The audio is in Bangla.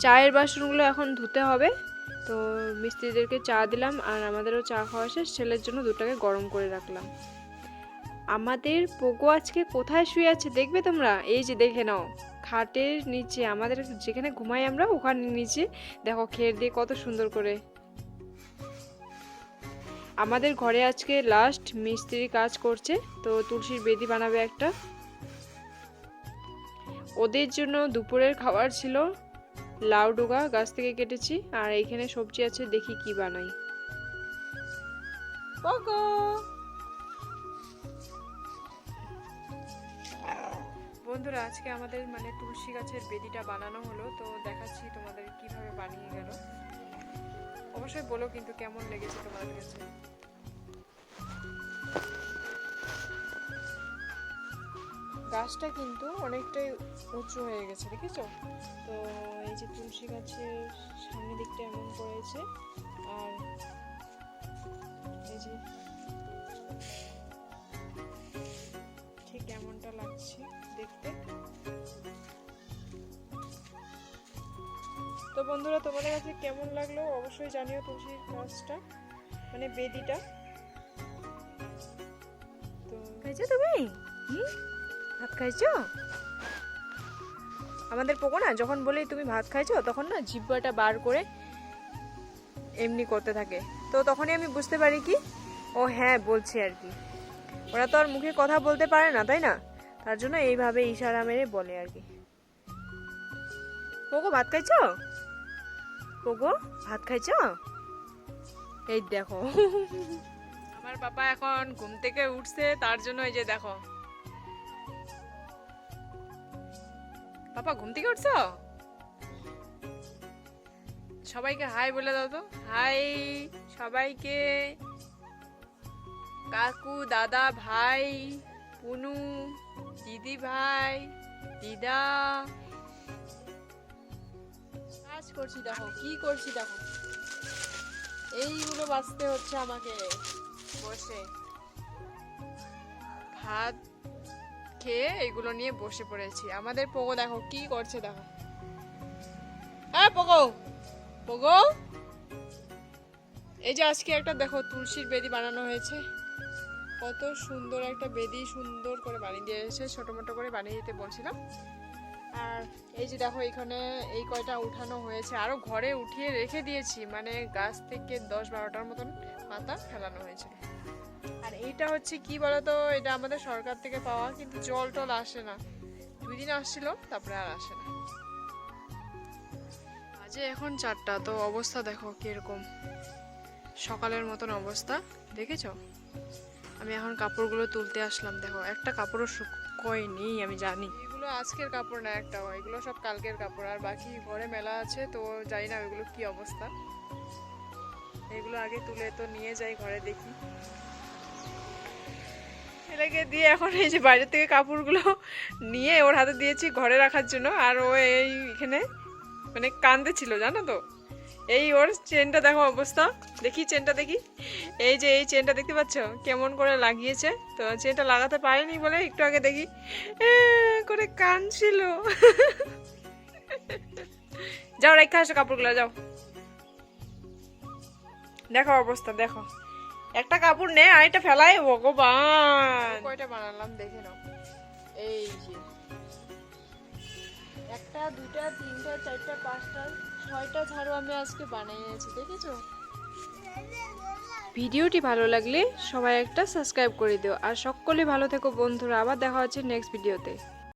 চায়ের বাসনগুলো এখন ধুতে হবে। তো মিস্ত্রিদেরকে চা দিলাম আর আমাদেরও চা খাওয়া শেষ। ছেলের জন্য দুটাকে গরম করে রাখলাম। আমাদের পোকো আজকে কোথায় শুয়ে আছে দেখবে তোমরা? এই যে দেখে নাও। খাটের নিচে, আমাদের যেখানে ঘুমাই আমরা, ওখানে নিচে। দেখো খের দিয়ে কত সুন্দর করে। আমাদের ঘরে আজকে লাস্ট মিস্ত্রি কাজ করছে। তো তুলসীর বেদি বানাবে একটা। ওদের জন্য দুপুরের খাবার ছিল। লাউ ডোগা গাছ থেকে কেটেছি আর এইখানে সবজি আছে দেখি কি বানাই। বন্ধুরা আজকে আমাদের মানে তুলসী গাছের বেদিটা বানানো হলো তো দেখাচ্ছি তোমাদের কীভাবে বানিয়ে গেল। অবশ্যই বলো কিন্তু কেমন লেগেছে তোমাদের কাছে? গাছটা কিন্তু অনেকটাই উঁচু হয়ে গেছে, দেখেছ? তো এই যে তুলসী গাছের সামনের দিকটা এমন করেছে, আর এই যে ঠিক এমনটা লাগছে দেখতে। তো বন্ধুরা, তোমাদের কাছে কেমন লাগল? অবশ্যই জানিও তুলসী গাছটা মানে বেদিটা। তো তুমি? ভাত খাইছো? আমাদের পোকো না, যখন বলি তুমি ভাত খাইছো, তখন না জিব্বাটা বার করে এমনি করতে থাকে। তো তখনই আমি বুঝতে পারি কি, ও হ্যাঁ বলছে আর কি। ওরা তো আর মুখে কথা বলতে পারে না, তাই না? তার জন্য এইভাবে ইশারা মেরে বলে আর কি। পোকো, ভাত খাইছো? পোকো, ভাত খাইছো? এই দেখো। আমার বাবা এখন ঘুম থেকে উঠছে, তার জন্য এই যে দেখো। পাপা, ঘুম থেকে উঠছো? সবাইকে হাই বলে দাও তো। হাই সবাইকে। কাকু, দাদা, ভাই, পুনু, দিদি ভাই, দিদা। কাজ করছি দেখো, কি করছি দেখো। এইগুলো বাঁচতে হচ্ছে আমাকে। বসে। ভাত খেয়ে এগুলো নিয়ে বসে পড়েছি। আমাদের পোগো দেখো, কি করছে দেখো। হ্যাঁ পোগো। পোগো। এই যে আজকে একটা দেখো, তুলসীর বেদি বানানো হয়েছে। কত সুন্দর একটা বেদি, সুন্দর করে বানিয়ে দিয়েছে ছোটো মোটো করে বানিয়ে দিতে বলছিলাম। আর এই যে দেখো এখানে এই কয়টা উঠানো হয়েছে। আরও ঘরে উঠিয়ে রেখে দিয়েছি। মানে গাছ থেকে দশ বারোটার মতন পাতা ফেলানো হয়েছে। আর এইটা হচ্ছে কি বলতো? এটা আমাদের সরকার থেকে পাওয়া, কিন্তু জল টল আসে না। দুই দিন আসছিল, তারপরে আর আসে না। আজে এখন চারটা, তো অবস্থা দেখো কীরকম। সকালের মতন অবস্থা, দেখেছ? আমি এখন কাপড়গুলো তুলতে আসলাম, দেখো। একটা কাপড়ও শুকোয়নি আমি জানি। এগুলো আজকের কাপড় না একটা এগুলো সব কালকের কাপড়। আর বাকি ঘরে মেলা আছে, তো জানি না ওইগুলো কি অবস্থা। এগুলো আগে তুলে তো নিয়ে যাই, ঘরে দেখি। এটাকে দিয়ে এখন এই যে বাইরে থেকে কাপড়গুলো নিয়ে ওর হাতে দিয়েছি ঘরে রাখার জন্য, আর ও এই এখানে মানে কান্দে ছিল জানো তো? এই ওর চেনটা দেখো অবস্থা। দেখি চেনটা দেখি। এই যে এই চেনটা দেখতে পাচ্ছ? কেমন করে লাগিয়েছে। তো চেনটা লাগাতে পারেনি বলে একটু আগে দেখি। করে কানছিল যাও, রেখে আসো কাপড়গুলো, যাও। দেখো অবস্থা, দেখো। একটা কাপড় নে আর এটা ফেলাই ভগবান। কয়টা বানালাম দেখে নাও। এই যে। একটা দুটা তিনটা চারটা পাঁচটা ছয়টা ঝাড়ু আমি আজকে বানিয়েছি দেখেছ? ভিডিওটি ভালো লাগলে সবাই একটা সাবস্ক্রাইব করে দিও। আর সকলে ভালো থেকো বন্ধুরা আবার দেখা হচ্ছে নেক্সট ভিডিওতে